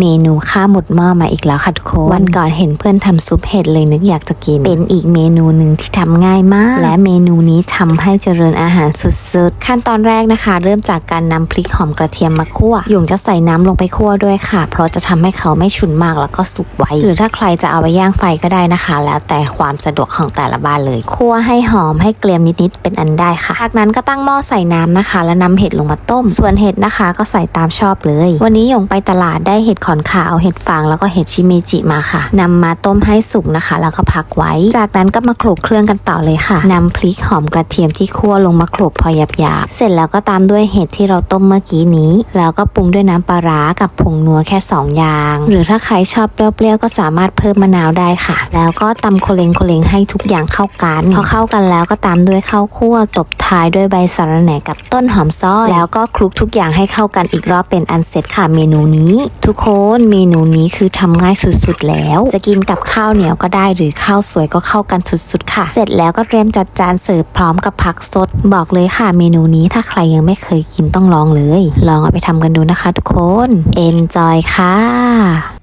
เมนูข้าวหมดหม้อมาอีกแล้วค่ะทุกคนวันก่อนเห็นเพื่อนทำซุปเห็ดเลยนึกอยากจะกิน เป็นอีกเมนูหนึ่งที่ทำง่ายมาก และเมนูนี้ทำให้เจริญอาหารสุดๆ ขั้นตอนแรกนะคะ เริ่มจากการนำพริกหอมกระเทียมมาคั่วหยงจะใส่น้ำลงไปคั่วด้วยค่ะ เพราะจะทำให้เขาไม่ฉุนมากแล้วก็สุกไวหรือถ้าใครจะเอาไปย่างไฟก็ได้นะคะ แล้วแต่ความสะดวกของแต่ละบ้านเลยคั่วให้หอมให้เกรียมนิดๆเป็นอันได้ค่ะจากนั้นก็ตั้งหม้อใส่น้ำนะคะ แล้วนำเห็ดลงมาต้ม ส่วนเห็ดนะคะ ก็ใส่ตามชอบเลย วันนี้หยงไปตลาดได้เห็ดขอนขาวเห็ดฟางแล้วก็เห็ดชิเมจิมาค่ะนำมาต้มให้สุกนะคะ แล้วก็พักไว้ จากนั้นก็มาโขลกเครื่องกันต่อเลยค่ะนำพริกหอมกระเทียมที่คั่วลงมาโขลกพอหยาบๆเสร็จแล้วก็ตามด้วยเห็ดที่เราต้มเมื่อกี้นี้ แล้วก็ปรุงด้วยน้ำปลาร้ากับผงนัวแค่สองอย่าง หรือถ้าใครชอบเปรี้ยวๆก็สามารถเพิ่มมะนาวได้ค่ะ แล้วก็ตำโคเลงโคเลงให้ทุกอย่างเข้ากันพอเข้ากันแล้วก็ตามด้วยข้าวคั่วตบท้ายด้วยใบสะระแหน่กับต้นหอมซอยแล้วก็คลุกทุกอย่างให้เข้ากันอีกรอบเป็นอันเสร็จค่ะเมนูนี้ ทุกคนเมนูนี้คือทำง่ายสุดๆแล้ว จะกินกับข้าวเหนียวก็ได้หรือข้าวสวยก็เข้ากันสุดๆค่ะ เสร็จแล้วก็เตรียมจัดจานเสิร์ฟพร้อมกับผักสด บอกเลยค่ะเมนูนี้ถ้าใครยังไม่เคยกินต้องลองเลย ลองเอาไปทำกันดูนะคะทุกคน enjoy ค่ะ